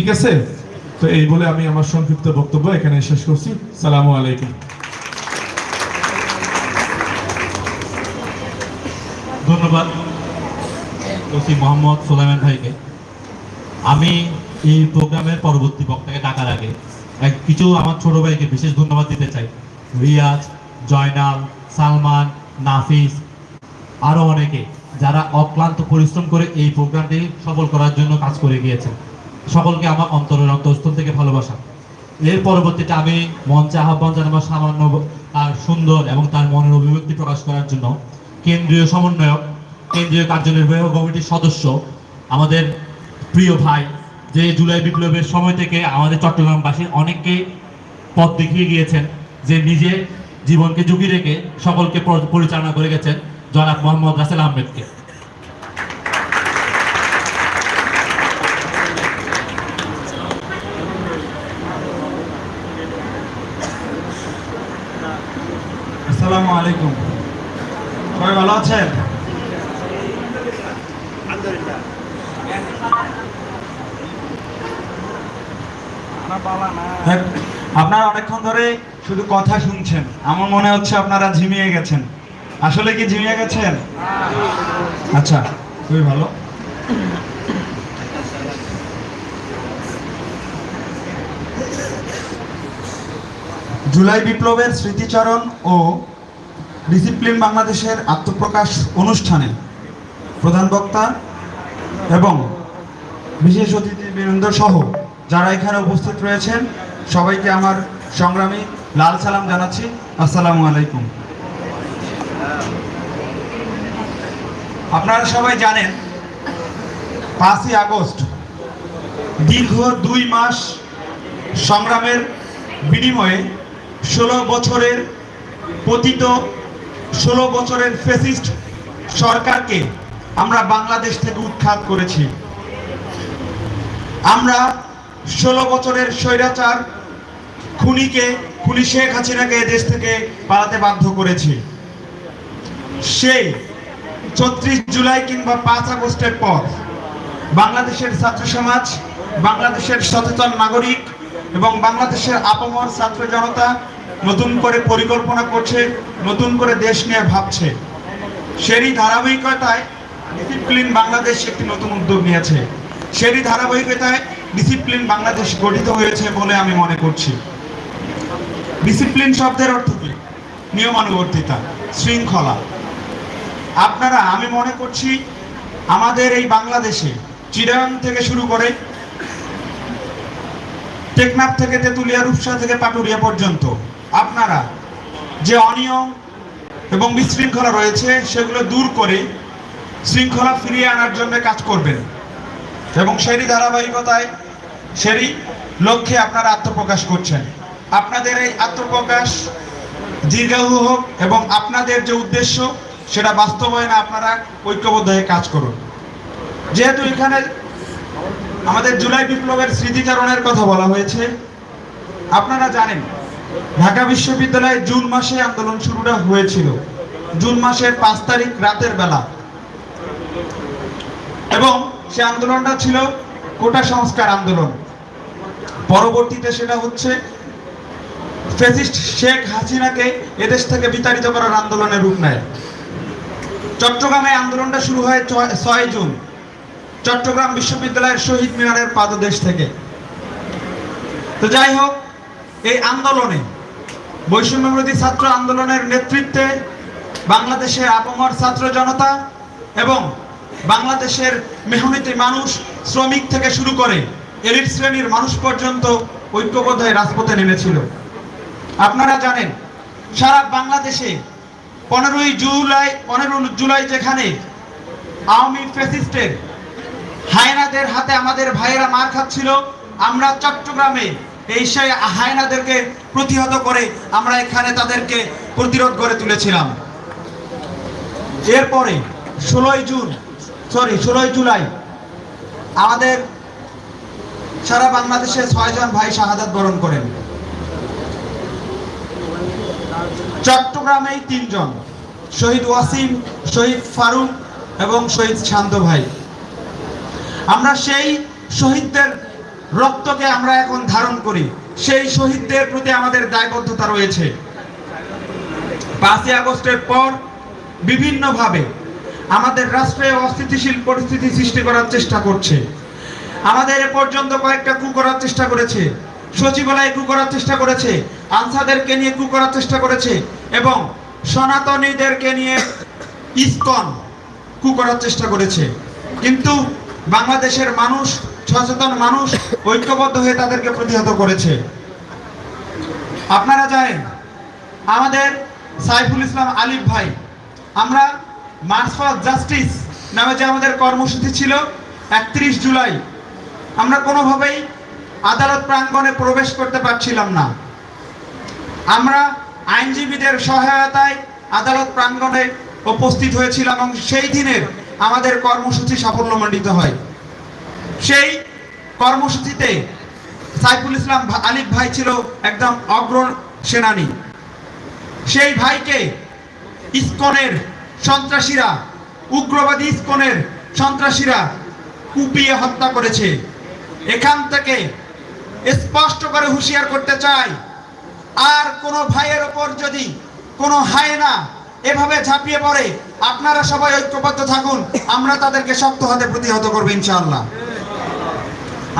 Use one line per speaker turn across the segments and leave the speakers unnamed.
ঠিক আছে? তো এই বলে আমি আমার সংক্ষিপ্ত বক্তব্য এখানে শেষ করছি। সালামু আলাইকুম।
ধন্যবাদ। ওসি মোহাম্মদ সোলাইমান ভাইকে। আমি এই প্রোগ্রামের পরবর্তী বক্তাকে ডাকার আগে এক কিছু আমার ছোট ভাইকে বিশেষ ধন্যবাদ দিতে চাই। রিয়াজ, জয়নাল, সালমান, নাফিস আরও অনেকে যারা অক্লান্ত পরিশ্রম করে এই প্রোগ্রামটি সফল করার জন্য কাজ করে গিয়েছেন। সকলকে আমার অন্তরের অন্তঃস্থল থেকে ভালোবাসা। এর পরবর্তীতে আমি মঞ্চে আহ্বান জানাব সামান্য তার সুন্দর এবং তার মনের অভিব্যক্তি প্রকাশ করার জন্য। কেন্দ্রীয় সমন্বয়ক, কেন্দ্রীয় কার্যনির্বাহী কমিটির সদস্য, আমাদের প্রিয় ভাই, যে জুলাই বিপ্লবের সময় থেকে আমাদের চট্টগ্রামবাসী অনেককে পথ দেখিয়ে গিয়েছেন, যে নিজে জীবনকে ঝুঁকি রেখে সকলকে পরিচালনা করে গেছেন জনাব মোহাম্মদ রাসেল আহমেদকে।
আসসালামু আলাইকুম। সবাই ভালো আছেন? হ্যাঁ, আপনারা অনেকক্ষণ ধরে শুধু কথা শুনছেন। আমার মনে হচ্ছে আপনারা ঝিমিয়ে গেছেন। আসলে কি ঝিমিয়ে গেছেন? আচ্ছা খুবই ভালো। জুলাই বিপ্লবের স্মৃতিচারণ ও ডিসিপ্লিন বাংলাদেশের আত্মপ্রকাশ অনুষ্ঠানে প্রধান বক্তা এবং বিশেষ অতিথিবৃন্দ সহ যারা এখানে উপস্থিত রয়েছেন, সবাইকে আমার সংগ্রামী লাল সালাম জানাচ্ছি। আসসালামু আলাইকুম। আপনারা সবাই জানেন, পাঁচই আগস্ট দীর্ঘ দুই মাস সংগ্রামের বিনিময়ে ষোলো বছরের পতিত ষোলো বছরের ফেসিস্ট সরকারকে আমরা বাংলাদেশ থেকে উৎখাত করেছি। আমরা ষোলো বছরের স্বৈরাচার খুনিকে, খুনি শেখ হাসিনাকে দেশ থেকে পালাতে বাধ্য করেছি। সেই ছত্রিশ জুলাই কিংবা পাঁচ আগস্টের পর বাংলাদেশের ছাত্র সমাজ, বাংলাদেশের সচেতন নাগরিক এবং বাংলাদেশের আপমর ছাত্র জনতা নতুন করে পরিকল্পনা করছে, নতুন করে দেশ নিয়ে ভাবছে। সেরই ধারাবাহিকতায় ডিসিপ্লিন বাংলাদেশ একটি নতুন উদ্যোগ নিয়েছে। সেরই ধারাবাহিকতায় ডিসিপ্লিন বাংলাদেশ গঠিত হয়েছে বলে আমি মনে করছি। ডিসিপ্লিন শব্দের অর্থ কি? নিয়মানুবর্তিতা, শৃঙ্খলা। আপনারা, আমি মনে করছি, আমাদের এই বাংলাদেশে চিরাং থেকে শুরু করে টেকনাফ থেকে তেঁতুলিয়া, রূপসা থেকে পাটুরিয়া পর্যন্ত আপনারা যে অনিয়ম এবং বিশৃঙ্খলা রয়েছে, সেগুলো দূর করে শৃঙ্খলা ফিরিয়ে আনার জন্য কাজ করবেন। এবং সেরই ধারাবাহিকতায় সেরই লক্ষ্যে আপনারা আত্মপ্রকাশ করছেন। আপনাদের এই আত্মপ্রকাশ দীর্ঘায়ু হোক এবং আপনাদের যে উদ্দেশ্য, সেটা বাস্তবায়নে আপনারা ঐক্যবদ্ধ হয়ে কাজ করুন। যেহেতু এখানে আমাদের জুলাই বিপ্লবের স্মৃতিচারণের কথা বলা হয়েছে, আপনারা জানেন ঢাকা বিশ্ববিদ্যালয়ে জুন মাসে আন্দোলন শুরুটা হয়েছিল। জুন মাসের পাঁচ তারিখ রাতের বেলা। এবং সে আন্দোলনটা ছিল কোটা সংস্কার আন্দোলন। পরবর্তীতে সেটা হচ্ছে ফেসিস্ট শেখ হাসিনাকে এদেশ থেকে বিতাড়িত করার আন্দোলনের রূপ নেয়। চট্টগ্রামে আন্দোলনটা শুরু হয় ছয় জুন। চট্টগ্রাম বিশ্ববিদ্যালয়ের শহীদ মিনারের পাদদেশ থেকে। তো যাই হোক এই আন্দোলনে বৈষম্যবিরোধী ছাত্র আন্দোলনের নেতৃত্বে বাংলাদেশের আপমর ছাত্র জনতা এবং বাংলাদেশের মেহনতি মানুষ, শ্রমিক থেকে শুরু করে এলিট শ্রেণির মানুষ পর্যন্ত ঐক্যবদ্ধ হয়ে রাজপথে নেমেছিল। আপনারা জানেন, সারা বাংলাদেশে পনেরোই জুলাই, পনেরো জুলাই যেখানে আওয়ামী ফেসিস্টের হায়নাদের হাতে আমাদের ভাইয়েরা মার খাচ্ছিল, আমরা চট্টগ্রামে এই সেই হায়নাদেরকে প্রতিহত করে আমরা এখানে তাদেরকে প্রতিরোধ করে তুলেছিলাম। এরপরে ষোলোই জুন সরি ষোলোই জুলাই, আমাদের সারা বাংলাদেশে ছয়জন ভাই শাহাদাত বরণ করেন। চট্টগ্রামেই তিনজন শহীদ ওয়াসিম, শহীদ ফারুক এবং শহীদ শান্ত ভাই। আমরা সেই শহীদদের রক্তকে আমরা এখন ধারণ করি। সেই শহীদদের প্রতি আমাদের দায়বদ্ধতা রয়েছে। পাঁচই আগস্টের পর বিভিন্নভাবে আমাদের রাষ্ট্রে অস্থিতিশীল পরিস্থিতি সৃষ্টি করার চেষ্টা করছে। আমাদের এ পর্যন্ত কয়েকটা কু করার চেষ্টা করেছে। সচিবালয় কু করার চেষ্টা করেছে। আনসাদেরকে নিয়ে কু করার চেষ্টা করেছে এবং সনাতনীদেরকে নিয়ে ইস্কন কু করার চেষ্টা করেছে। কিন্তু বাংলাদেশের মানুষ সচেতন মানুষ ঐক্যবদ্ধ হয়ে তাদেরকে প্রতিহত করেছে। আপনারা জানেন, আমাদের সাইফুল ইসলাম আলিফ ভাই, আমরা মার্চ ফর জাস্টিস নামে যে আমাদের কর্মসূচি ছিল, একত্রিশ জুলাই, আমরা কোনোভাবেই আদালত প্রাঙ্গণে প্রবেশ করতে পারছিলাম না। আমরা আইনজীবীদের সহায়তায় আদালত প্রাঙ্গণে উপস্থিত হয়েছিলাম এবং সেই দিনের আমাদের কর্মসূচি সাফল্যমণ্ডিত হয়। সেই কর্মসূচিতে সাইফুল ইসলাম আলিফ ভাই ছিল একদম অগ্র সেনানী। সেই ভাইকে ইস্কনের সন্ত্রাসীরা, উগ্রবাদী ইস্কনের সন্ত্রাসীরা কুপিয়ে হত্যা করেছে। এখান থেকে স্পষ্ট করে হুঁশিয়ার করতে চাই, আর কোনো ভাইয়ের ওপর যদি কোনো হায়না এভাবে ঝাঁপিয়ে পড়ে, আপনারা সবাই ঐক্যবদ্ধ থাকুন, আমরা তাদেরকে শক্ত হাতে প্রতিহত করব ইনশাআল্লাহ।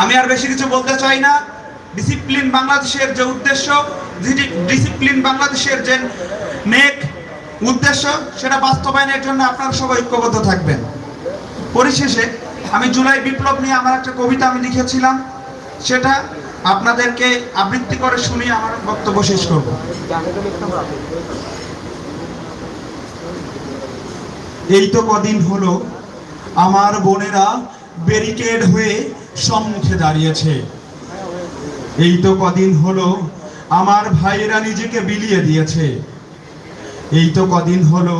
আমি আর বেশি কিছু বলতে চাই না। ডিসিপ্লিন বাংলাদেশের যে উদ্দেশ্য ডিসিপ্লিন বাংলাদেশের যে নেক উদ্দেশ্য, সেটা বাস্তবায়নের জন্য আপনারা সবাই ঐক্যবদ্ধ থাকবেন। পরিশেষে আমি জুলাই বিপ্লব নিয়ে আমার একটা কবিতা আমি লিখেছিলাম। সেটা আপনাদেরকে আবৃত্তি করে শুনিয়ে আমার বক্তব্য শেষ করব। এই তো কদিন হলো আমার বোনেরা ব্যারিকেড হয়ে সম্মুখে দাঁড়িয়েছে। এই তো কদিন হলো আমার ভাইয়েরা নিজেকে বিলিয়ে দিয়েছে। এই তো কদিন হলো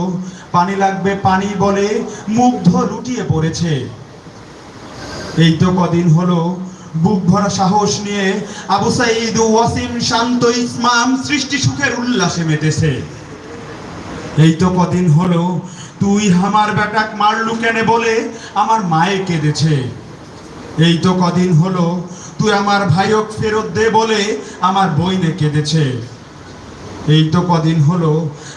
পানি লাগবে পানি বলে মুগ্ধ লুটিয়ে পড়েছে। এই তো কদিন হলো বুক ভরা সাহস নিয়ে আবু সাইদ ওয়াসিম শান্ত ইসমাম সৃষ্টি সুখের উল্লাসে মেতেছে। এই তো কদিন হলো তুই আমার বেটাক মারলু কেনে বলে আমার মায়ে কেঁদেছে। এই তো কদিন হলো, তুই আমার ভাইক ফেরত দে বলে আমার বইনে কেঁদেছে। এই তো কদিন হলো,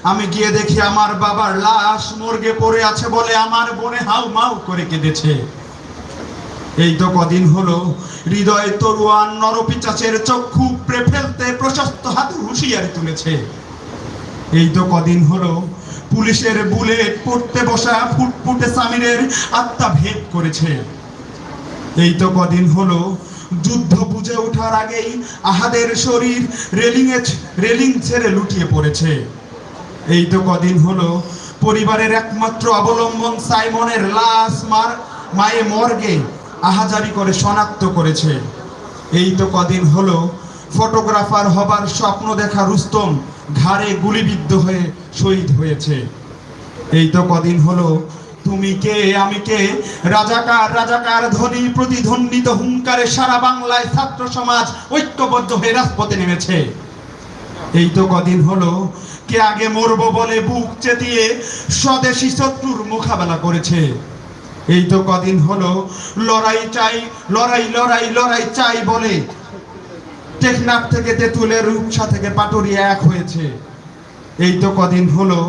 আমি গিয়ে দেখি আমার বাবার লাশ মর্গে পড়ে আছে বলে আমার বনে হাউ মাউ করে কেঁদেছে। এই তো কদিন হলো, হৃদয় তরুয়ান নরপিচাচের চক্ষু উপড়ে ফেলতে প্রশস্ত হাতে হুঁশিয়ারি তুলেছে। এই তো কদিন হলো, পুলিশের বুলেট পড়তে বসা ফুটফুটে সামিরের আত্মা ভেদ করেছে। এই তো কদিন হলো যুদ্ধ বুঝে ওঠার আগেই আহাদের শরীর রেলিং রেলিং ছেড়ে লুটিয়ে পড়েছে। এই তো কদিন হলো পরিবারের একমাত্র অবলম্বন সাইমনের লাশ মার মায়ে মর্গে আহাজারি করে শনাক্ত করেছে। এই তো কদিন হলো ফটোগ্রাফার হবার স্বপ্ন দেখা রুস্তম ঘাড়ে গুলিবিদ্ধ হয়ে শহীদ হয়েছে। এই তো কদিন হলো তুমি কে? আমি কে? রাজাকার রাজাকার ধ্বনি প্রতিধ্বনিত হুঙ্কারে সারা বাংলায় ছাত্র সমাজ ঐক্যবদ্ধ হয়ে রাজপথে নেমেছে। এই তো কদিন হলো কে আগে মরবো বলে বুক চেতিয়ে স্বদেশী শত্রুর মোকাবেলা করেছে। এই তো কদিন হলো লড়াই চাই, লড়াই লড়াই লড়াই চাই বলে টেকনাফ থেকে তেঁতুলের রূপসা থেকে পাটুরিয়া এক হয়েছে। এই তো কদিন হলো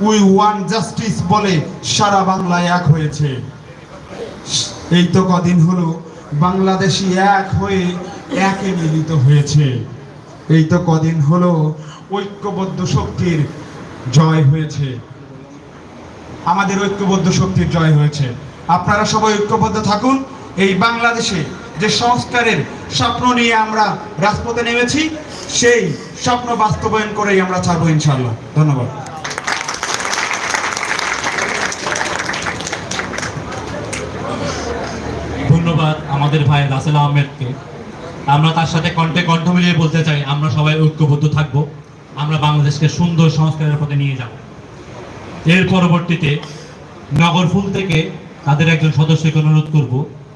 উই ওয়ান জাস্টিস বলে সারা বাংলায় এক হয়েছে। এই তো কদিন হলো বাংলাদেশি এক হয়ে একে মিলিত হয়েছে। এই তো কদিন হলো ঐক্যবদ্ধ শক্তির জয় হয়েছে। আমাদের ঐক্যবদ্ধ শক্তির জয় হয়েছে। আপনারা সবাই ঐক্যবদ্ধ থাকুন। এই বাংলাদেশে যে সংস্কারের স্বপ্ন নিয়ে আমরা রাজপথে নেমেছি, সেই স্বপ্ন বাস্তবায়ন করেই আমরা ছাড়বো ইনশাল্লাহ ধন্যবাদ
ধন্যবাদ আমাদের ভাই রাসেল আহমেদকে, আমরা তার সাথে কণ্ঠে কণ্ঠ মিলিয়ে বলতে চাই, আমরা সবাই ঐক্যবদ্ধ থাকব, আমরা বাংলাদেশকে সুন্দর সংস্কারের পথে নিয়ে যাব। এর পরবর্তীতে নগরফুল থেকে তাদের একজন সদস্যকে অনুরোধ করব,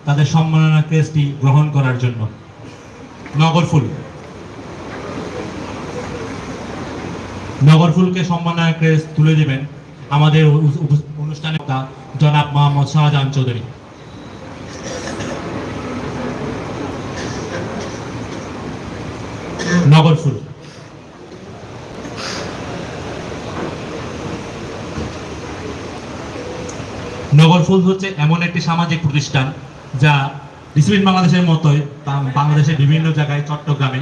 তাদের সম্মাননা ক্রেসটি গ্রহণ করার জন্য। নগরফুল নগরফুলকে সম্মাননা ক্রেস তুলে দেবেন আমাদের অনুষ্ঠানে জনাব মোহাম্মদ শাহজাহান চৌধুরী। নগর ফুল নগর ফুল হচ্ছে এমন একটি সামাজিক প্রতিষ্ঠান যা ডিসিপ্লিন বাংলাদেশের মতোই বাংলাদেশের বিভিন্ন জায়গায়, চট্টগ্রামে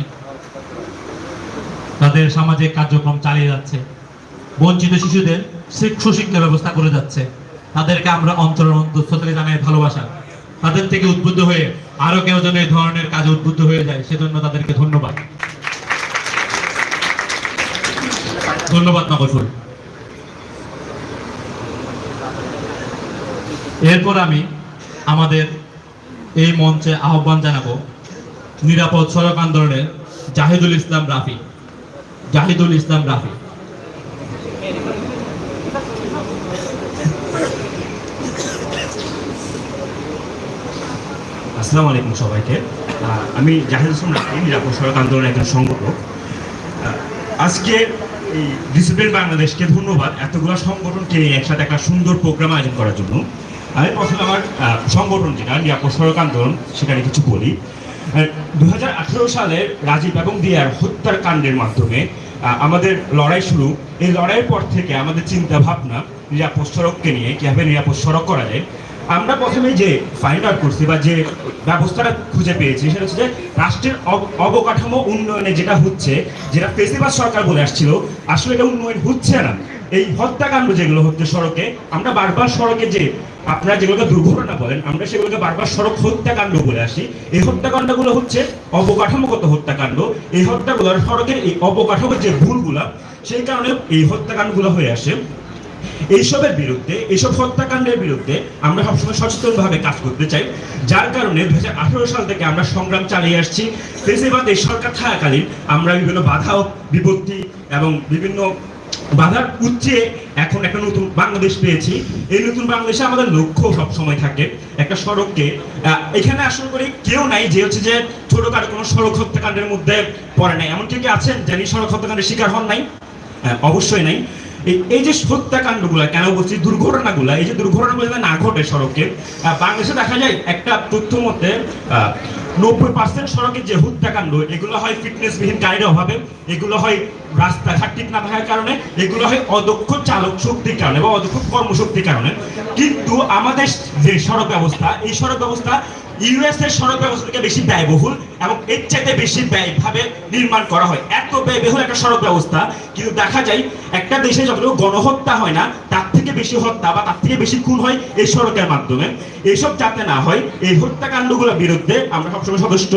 তাদের সামাজিক কার্যক্রম চালিয়ে যাচ্ছে। বঞ্চিত শিশুদের সুশিক্ষার ব্যবস্থা করে যাচ্ছে। তাদেরকে আমরা অন্তর অন্তঃস্থলে জানাই ভালোবাসা। তাদের থেকে উদ্বুদ্ধ হয়ে আরও কেউ যেন এই ধরনের কাজে উদ্বুদ্ধ হয়ে যায়, সেজন্য তাদেরকে ধন্যবাদ। ধন্যবাদ নগরফুল এরপর আমি আমাদের এই মঞ্চে আহ্বান জানাব নিরাপদ সড়ক আন্দোলনের জাহিদুল ইসলাম রাফি। জাহিদুল ইসলাম রাফি।
আসসালামু আলাইকুম সবাইকে। আমি জাহিদ ইসলাম রাফি, নিরাপদ সড়ক আন্দোলনের একজন সংগঠক। আজকে ডিসিপ্লিন বাংলাদেশকে ধন্যবাদ এতগুলো সংগঠনকে নিয়ে একসাথে একটা সুন্দর প্রোগ্রাম আয়োজন করার জন্য। আমি প্রথমে আমার সংগঠন যেটা, নিরাপদ সড়ক আন্দোলন, সেখানে কিছু বলি। দু সালের রাজীব এবং দিয়ার হত্যার কাণ্ডের মাধ্যমে আমাদের লড়াই শুরু। এই লড়াইয়ের পর থেকে আমাদের চিন্তা ভাবনা নিরাপদ সড়ককে নিয়ে, কীভাবে নিরাপদ সড়ক করা যায় আমরা প্রথমে যে ফাইন্ড আউট করছি বা যে ব্যবস্থাটা খুঁজে পেয়েছি, সেটা হচ্ছে যে রাষ্ট্রের অবকাঠামো উন্নয়নে যেটা হচ্ছে, যেটা ফেসিবাস সরকার বলে আসছিল, আসলে এটা উন্নয়ন হচ্ছে না। এই হত্যাকাণ্ড যেগুলো হচ্ছে সড়কে, আমরা বারবার সড়কে যে আপনারা যেগুলোকে দুর্ঘটনা বলেন, আমরা সেগুলোকে বারবার সড়ক হত্যাকাণ্ড বলে আসি। এই হত্যাকাণ্ডগুলো হচ্ছে অবকাঠামোগত হত্যাকাণ্ড। এই হত্যাগুলো সড়কের এই অবকাঠামোর যে ভুলগুলা, সেই কারণে এই হত্যাকাণ্ডগুলো হয়ে আসে। এইসবের বিরুদ্ধে, এইসব হত্যাকাণ্ডের বিরুদ্ধে আমরা সবসময় সচেতনভাবে কাজ করতে চাই। যার কারণে দু সাল থেকে আমরা সংগ্রাম চালিয়ে আসছি। ফেসিবাদ এই সরকার থাকাকালীন আমরা বিভিন্ন বাধা বিপত্তি এবং বিভিন্ন বাধার উচ্চে এখন একটা নতুন বাংলাদেশ পেয়েছি। এই নতুন বাংলাদেশে আমাদের লক্ষ্য সব সময় থাকে একটা সড়ককে। এখানে আসলে করে কেউ নাই যে হচ্ছে যে ছোটখাটো কোনো সড়ক হত্যাকাণ্ডের মধ্যে পড়ে নাই। এমন কেউ কি আছেন যিনি সড়ক হত্যাকাণ্ডের শিকার হন নাই? অবশ্যই নাই। এই- এই যে হত্যাকাণ্ডগুলো কেন বলছি? দুর্ঘটনাগুলো, এই যে দুর্ঘটনা গুলো না ঘটে সড়কে বাংলাদেশে দেখা যায় একটা তথ্য মধ্যে নব্বই পার্সেন্ট সড়কের যে হত্যাকাণ্ড, এগুলো হয় ফিটনেসবিহীন গাড়ির অভাবে, এগুলো হয় রাস্তাঘাট ঠিক না থাকার কারণে এগুলো হয় অদক্ষ চালক শক্তির কারণে বা অদক্ষ কর্মশক্তির কারণে। কিন্তু আমাদের যে সড়ক ব্যবস্থা, এই সড়ক ব্যবস্থা ইউএস এর সড়ক ব্যবস্থা থেকে বেশি ব্যয়বহুল এবং এর চাইতে বেশি ব্যয়ভাবে নির্মাণ করা হয়। এত ব্যয়বহুল একটা সড়ক ব্যবস্থা, কিন্তু দেখা যায় একটা দেশে যতটুকু গণহত্যা হয় না, তার থেকে বেশি হত্যা বা তার থেকে বেশি খুন হয় এই সড়কের মাধ্যমে। এইসব যাতে না হয়, এই হত্যাকাণ্ডগুলোর বিরুদ্ধে আমরা সবসময় সদস্য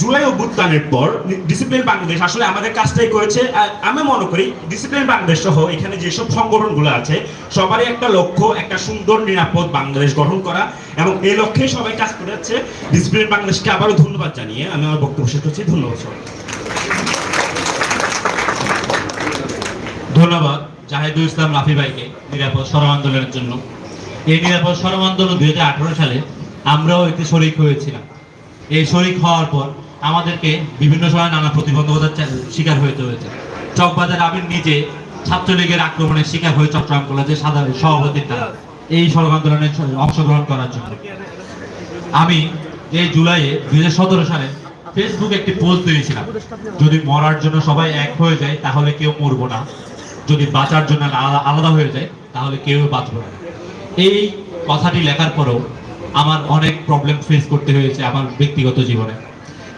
জুলাই অভ্যুত্থানের পর ডিসিপ্লিন বাংলাদেশ আসলে আমাদের কাজটাই করেছে আমি মনে করি ডিসিপ্লিন বাংলাদেশ সহ এখানে যেসব সংগঠনগুলো আছে, সবারই একটা লক্ষ্য, একটা সুন্দর, নিরাপদ বাংলাদেশ গঠন করা এবং এই লক্ষ্যে সবাই কাজ করে যাচ্ছে। ডিসিপ্লিন বাংলাদেশকে আবারও ধন্যবাদ জানিয়ে আমি আমার বক্তব্য শেষ করছি। ধন্যবাদ সবাই
ধন্যবাদ জাহিদুল ইসলাম রাফি ভাইকে নিরাপদ সরম আন্দোলনের জন্য। এই নিরাপদ সরম আন্দোলন দুই হাজার আঠারো সালে আমরাও এতে শরিক হয়েছিলাম। এই শরিক হওয়ার পর আমাদেরকে বিভিন্ন সময় নানা প্রতিবন্ধকতার শিকার হতে হয়েছে। চকবাজার আবির নিজে ছাত্রলীগের আক্রমণের শিকার হয়ে চট্টগ্রাম কলেজের সাধারণ সভাপতির দ্বারা এই সড়ক আন্দোলনে অংশগ্রহণ করার জন্য। আমি এই জুলাইয়ে দুই হাজার সতেরো সালে ফেসবুকে একটি পোস্ট দিয়েছিলাম, যদি মরার জন্য সবাই এক হয়ে যায়, তাহলে কেউ মরবো না। যদি বাঁচার জন্য আলাদা হয়ে যায়, তাহলে কেউ বাঁচবে না। এই কথাটি লেখার পরেও আমার অনেক প্রবলেম ফেস করতে হয়েছে আমার ব্যক্তিগত জীবনে।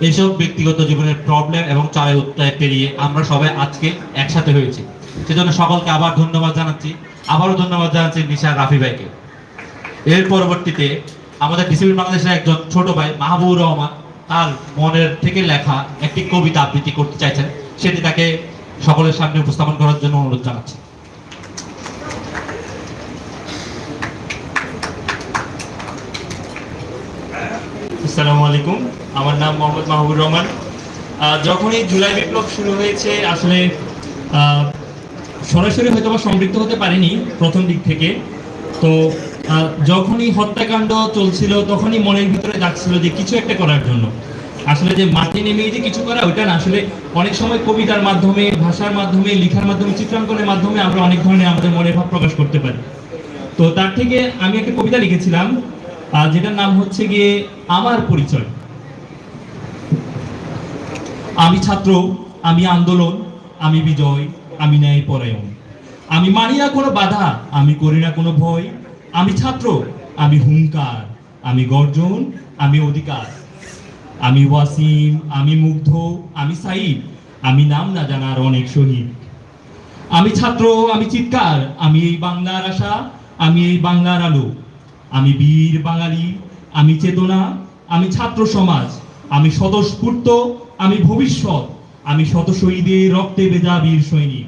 এইসব ব্যক্তিগত জীবনের প্রবলেম এবং চায় উত্তায় পেরিয়ে আমরা সবাই আজকে একসাথে হয়েছি। সেজন্য সকলকে আবার ধন্যবাদ জানাচ্ছি। আবারও ধন্যবাদ জানাচ্ছি নিশা রাফি ভাইকে। এর পরবর্তীতে আমাদের ডিসিপ্লিন বাংলাদেশের একজন ছোট ভাই মাহবুবুর রহমান, তার মনের থেকে লেখা একটি কবিতা আবৃত্তি করতে চাইছেন। সেটি তাকে সকলের সামনে উপস্থাপন করার জন্য অনুরোধ জানাচ্ছি।
আসসালামু আলাইকুম। আমার নাম মোহাম্মদ মাহবুব রহমান। আহ, যখনই জুলাই বিপ্লব শুরু হয়েছে আসলে সরাসরি হয়তো বা সম্পৃক্ত হতে পারিনি প্রথম দিক থেকে। তো যখনই হত্যাকাণ্ড চলছিল তখনই মনের ভিতরে ডাকছিল যে কিছু একটা করার জন্য। আসলে যে মাটি নেমে যে কিছু করা ওইটা না। আসলে অনেক সময় কবিতার মাধ্যমে ভাষার মাধ্যমে লেখার মাধ্যমে চিত্রাঙ্কনের মাধ্যমে আমরা অনেক ধরনের আমাদের মনের ভাব প্রকাশ করতে পারি। তো তার থেকে আমি একটা কবিতা লিখেছিলাম আহ, যেটার নাম হচ্ছে গিয়ে আমার পরিচয়। আমি ছাত্র আমি আন্দোলন আমি বিজয় আমি ন্যায় পরায়ণ আমি মানি না কোনো বাধা আমি করি না কোনো ভয়।
আমি ছাত্র আমি হুঙ্কার আমি গর্জন আমি অধিকার। আমি ওয়াসিম আমি মুগ্ধ আমি সাইদ আমি নাম না জানার অনেক শহীদ। আমি ছাত্র আমি চিৎকার আমি এই বাংলার আশা আমি এই বাংলার আলো। আমি বীর বাঙালি, আমি চেতনা, আমি ছাত্র সমাজ, আমি স্বতঃস্ফূর্ত, আমি ভবিষ্যৎ, আমি শত শহীদের রক্তে ভেজা বীর সৈনিক।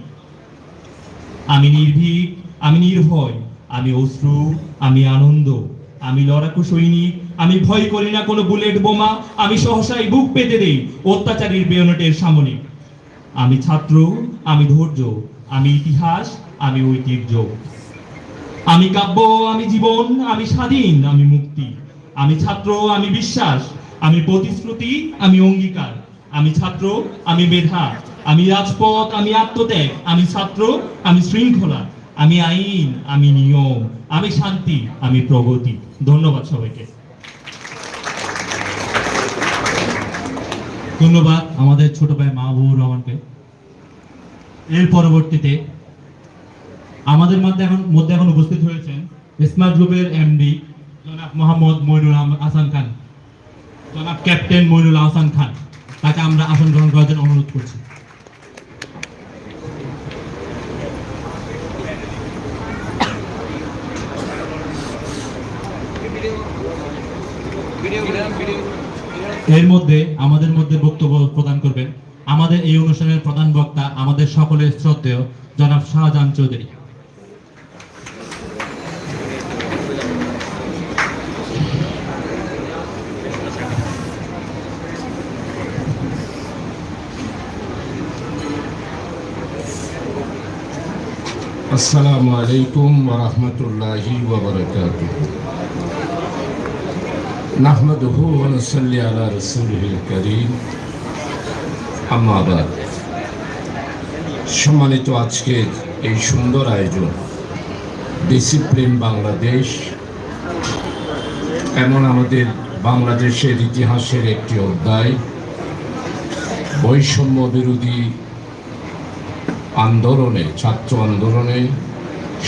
আমি নির্ভীক, আমি নির্ভয়, আমি অশ্রু, আমি আনন্দ, আমি লড়াকু সৈনিক, আমি ভয় করি না কোনো বুলেট বোমা, আমি সহসাই বুক পেতে দেই অত্যাচারীর বেয়নেটের সামনে। আমি ছাত্র, আমি ধৈর্য, আমি ইতিহাস, আমি ঐতিহ্য। আমি কাব্য, আমি জীবন, আমি স্বাধীন, আমি মুক্তি। আমি ছাত্র, আমি বিশ্বাস, আমি প্রতিশ্রুতি, আমি অঙ্গীকার। আমি ছাত্র, আমি মেধা, আমি রাজপথ, আমি আত্মত্যাগ, আমি ছাত্র, আমি শৃঙ্খলা, আমি আইন, আমি নিয়ম, আমি শান্তি, আমি প্রগতি। ধন্যবাদ সবাইকে। ধন্যবাদ আমাদের ছোট ভাই মাহবুবুর রহমানকে। এর পরবর্তীতে আমাদের মধ্যে এখন মধ্যে এখন উপস্থিত হয়েছেন স্মার্ট গ্রুপের এমডি জনাব মোহাম্মদ মইনুল আহমদ হাসান খান। জনাব ক্যাপ্টেন মইনুল হাসান খান, তাকে আমরা আসন গ্রহণ করার জন্য অনুরোধ করছি। এর মধ্যে আমাদের মধ্যে বক্তব্য প্রদান করবেন। আমাদের এই অনুষ্ঠানের প্রধান বক্তা আমাদের সকলের শ্রদ্ধেয় জনাব শাহজাহান চৌধুরী।
আসসালামু আলাইকুম ওরহমতুল্লাহি ওবরকাত নাহমদহু ওনসল্লি আলা রসুলহিল করিম। সম্মানিত আজকের এই সুন্দর আয়োজন, ডিসিপ্লিন বাংলাদেশ এমন আমাদের বাংলাদেশের ইতিহাসের একটি অধ্যায়, বৈষম্য বিরোধী আন্দোলনে, ছাত্র আন্দোলনে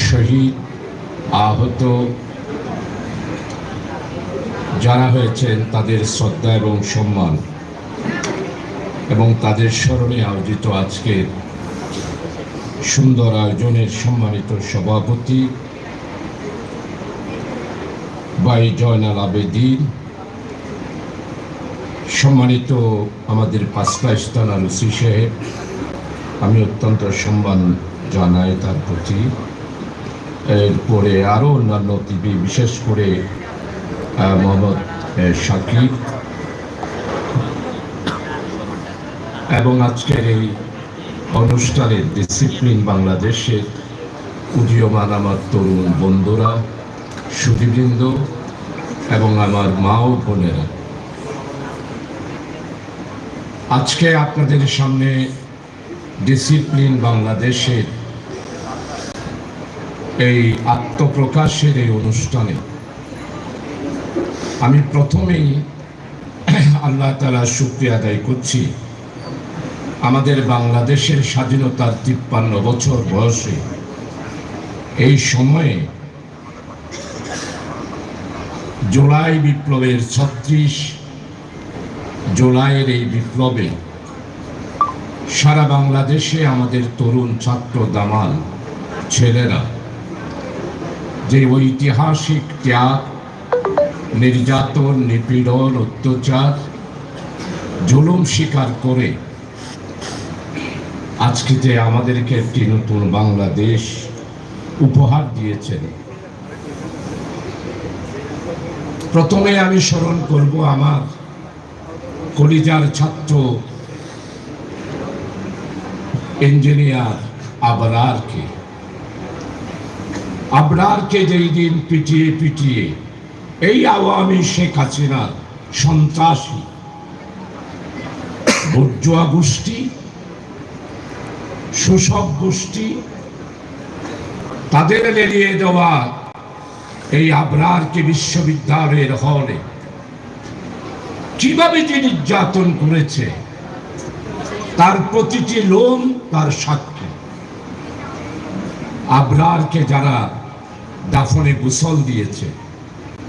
শহীদ, আহত যারা হয়েছেন তাদের শ্রদ্ধা এবং সম্মান এবং তাদের স্মরণে আয়োজিত আজকের সুন্দর আয়োজনের সম্মানিত সভাপতি বাই জয়নাল আবেদিন, সম্মানিত আমাদের পাঁচটা স্থান ওসি সাহেব আমি অত্যন্ত সম্মান জানাই তার প্রতি। এরপরে আরও অন্যান্য টিভি বিশেষ করে মোহাম্মদ শাকিব। এবং আজকের এই অনুষ্ঠানের ডিসিপ্লিন বাংলাদেশের উদীয়মান আমার তরুণ বন্ধুরা সুদীবৃন্দ এবং আমার মা ও বোনেরা। আজকে আপনাদের সামনে ডিসিপ্লিন বাংলাদেশের এই আত্মপ্রকাশের এই অনুষ্ঠানে আমি প্রথমেই আল্লাহ তালা শুক্রিয়া আদায় করছি। আমাদের বাংলাদেশের স্বাধীনতার তিপ্পান্ন বছর বয়সে এই সময়ে জুলাই বিপ্লবের ছত্রিশ জুলাইয়ের এই বিপ্লবে সারা বাংলাদেশে আমাদের তরুণ ছাত্র দামাল ছেলেরা, যে ঐতিহাসিক ত্যাগ, নির্যাতন, নিপীড়ন, অত্যাচার, জুলুম স্বীকার করে আজকে যে আমাদেরকে একটি নতুন বাংলাদেশ উপহার দিয়েছেন। প্রথমে আমি স্মরণ করব আমার কলিজার ছাত্র ইঞ্জিনিয়ার আবরারকে আবরারকে যেই দিন পিটিয়ে পিটিয়ে, এই আওয়ামী শেখ হাসিনার সন্ত্রাসী বর্জুয়া গোষ্ঠী শোষক গোষ্ঠী, তাদের এড়িয়ে দেওয়া এই আবরারকে বিশ্ববিদ্যালয়ের হলে কীভাবে যে নির্যাতন করেছে, তার প্রতিটি লোম তার সাক্ষী। আবরারকে যারা দাফনে গোসল দিয়েছে,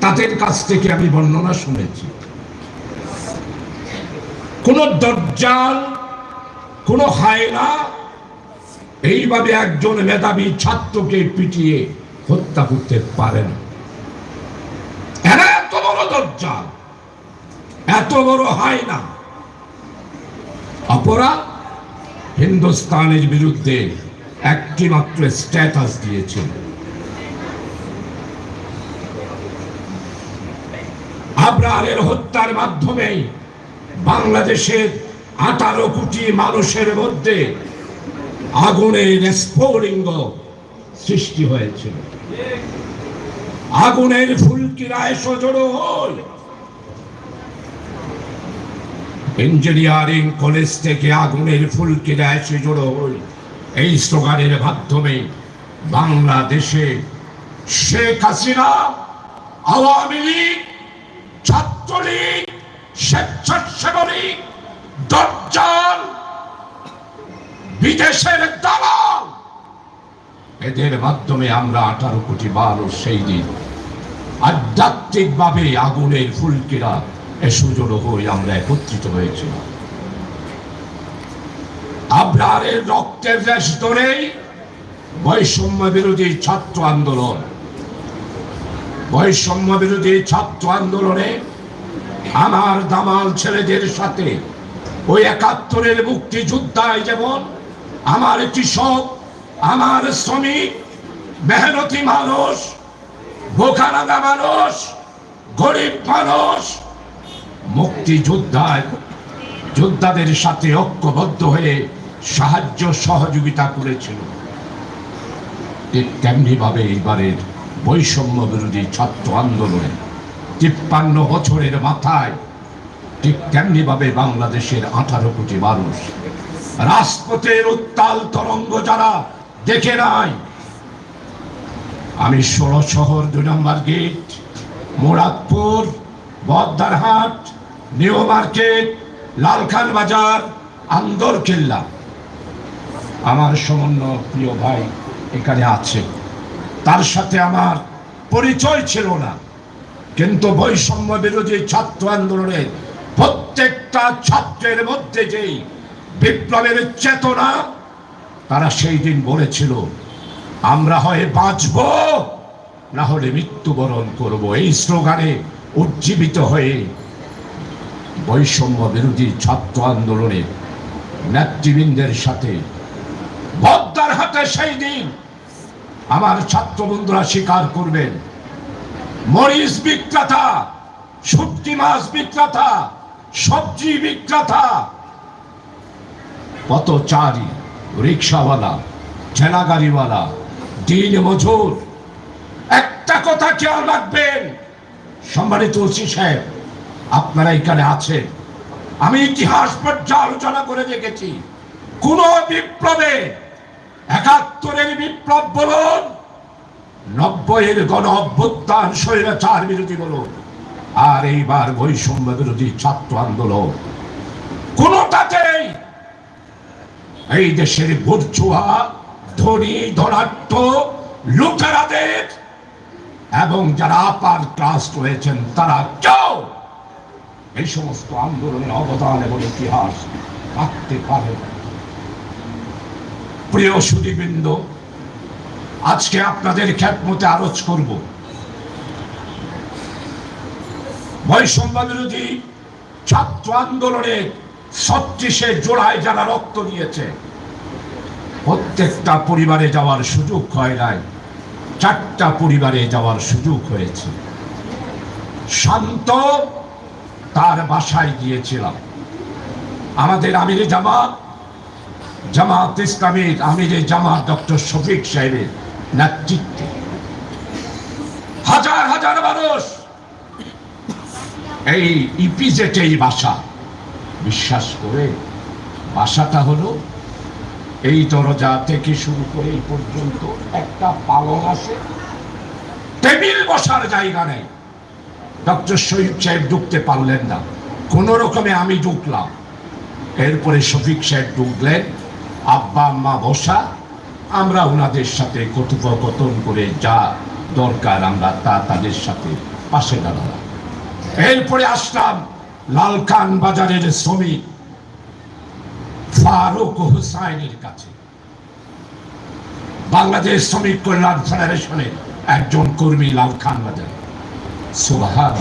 তাদের কাছ থেকে আমি বর্ণনা শুনেছি। কোন দজ্জাল কোন হায়না এইভাবে একজন মেধাবী ছাত্রকে পিটিয়ে হত্যা করতে পারে না। এরা এত বড় দজ্জাল এত বড় হায়না অপরাধ হিন্দুস্তানের বিরুদ্ধে একটি মাত্র স্ট্যাটাস দিয়েছিল। আবরারের হত্যার মাধ্যমে বাংলাদেশের আঠারো কোটি মানুষের মধ্যে আগুনের স্ফোলিঙ্গ সৃষ্টি হয়েছিল। আগুনের ফুলকিরা এসো জড়ো হল ইঞ্জিনিয়ারিং কলেজ থেকে আগুনের ফুলকিরা এসে জড়ো। হল এই স্লোগানের মাধ্যমে বাংলাদেশে শেখ হাসিনা, আওয়ামী লীগ, ছাত্রলীগ স্বেচ্ছাসেবক দজ্জাল, বিদেশের দালাল। এদের মাধ্যমে আমরা আঠারো কোটি মানুষ সেই দিন আধ্যাত্মিকভাবে আগুনের ফুলকিরা আমরা একত্রিত আবরারের রক্তের রেশ ধরেই বৈষম্য বিরোধী ছাত্র আন্দোলন। বৈষম্য বিরোধী ছাত্র আন্দোলনে আমার দামাল ছেলেদের সাথে ওই একাত্তরের মুক্তিযোদ্ধায় যেমন আমার কৃষক, আমার শ্রমিক, মেহনতি মানুষ, বোকারাদা মানুষ, গরিব মানুষ মুক্তিযোদ্ধায় যোদ্ধাদের সাথে ঐক্যবদ্ধ হয়ে সাহায্য সহযোগিতা করেছিল। ঠিক তেমনি ভাবে এইবারের বৈষম্য বিরোধী ছাত্র আন্দোলনে তিপ্পান্ন বছরের মাথায় ঠিক তেমনি ভাবে বাংলাদেশের আঠারো কোটি মানুষ রাজপথের উত্তাল তরঙ্গ যারা দেখে নাই। আমি ষোলো শহর দুই number gate, Moradpur Boddarhat new market, Lalkhan Bazar, Andar Killa. আমার সমন্বয় প্রিয় ভাই এখানে আছে। তার সাথে আমার পরিচয় ছিল না। কিন্তু বৈষম্য বিরোধী ছাত্র আন্দোলনের প্রত্যেকটা ছাত্রের মধ্যে যেই বিপ্লবের চেতনা, তারা সেই দিন বলেছিল, আমরা হয় বাঁচব, না হলে মৃত্যুবরণ করব। এই স্লোগানে উজ্জীবিত হয়ে বৈষম্য বিরোধী ছাত্র আন্দোলনে নেতৃবৃন্দের সাথে বদ্দার হাতে সেই দিন আমার ছাত্র বন্ধুরা স্বীকার করবেন। মরিচ বিক্রেতা, শুটকি মাছ বিক্রেতা, সবজি বিক্রেতা, পথচারী, রিক্সাওয়ালা ঠেলা গাড়িওয়ালা দিন মজুর একটা কথা খেয়াল রাখবেন সম্মানিত ওসি সাহেব, আপনারা এখানে আছেন। আমি ইতিহাস পর্যালোচনা করে দেখেছি, কোন বিপ্লবে, একাত্তরের বিপ্লব বলুন, নব্বইয়ের গণ অভ্যুত্থান, স্বৈরাচার বিরোধী বলুন, আর এইবার বৈষম্য বিরোধী ছাত্র আন্দোলন। কোনটাতেই এই দেশের বুর্জুয়া ধনী, ধনাঢ্য, লুটেরাদের এবং যারা আপার ক্লাস রয়েছেন, তারা কেউ এই সমস্ত আন্দোলনে অবদান এবং ইতিহাস রাখতে পারে। প্রিয় সুদীবৃন্দ, আজকে আপনাদের খ্যাতমতে আলোচ করব। বৈষম্য বিরোধী ছাত্র আন্দোলনে ছত্রিশে জোড়ায় যারা রক্ত দিয়েছে, প্রত্যেকটা পরিবারে যাওয়ার সুযোগ হয় নাই। চারটা পরিবারে যাওয়ার সুযোগ হয়েছে। শান্ত তার বাসায় গিয়েছিলাম। আমাদের আমিরে জামাত জামাত ইসলামীর আমিরে জামাত ডক্টর শফিক সাহেবের নেতৃত্বে। হাজার হাজার মানুষ এই ইপিজেট এই বাসা। বিশ্বাস করে বাসাটা হলো এই দরজা থেকে শুরু করে এই পর্যন্ত একটা পালন আছে। টেবিল বসার জায়গা নেই। ডক্টর শহীদ সাহেব ঢুকতে পারলেন না। কোন রকমে আমি ঢুকলাম। এরপরে শফিক সাহেব ঢুকলেন। আব্বা, আম্মা বসা। আমরা ওনাদের সাথে কথোপকথন করে যা দরকার আমরা তা তাদের সাথে পাশে দাঁড়ালাম। এরপরে আসলাম লালকান বাজারের শ্রমিক। ফারুক হুসাইনের কাছে। বাংলাদেশ শ্রমিক কল্যাণ ফেডারেশনের একজন কর্মী লাল খান বাজার। সুবাহান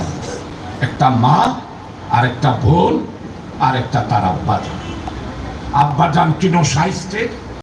একটা মা আর একটা বোন আর একটা তার আব্বাজান। আব্বাজান কিনো সাহিত্যের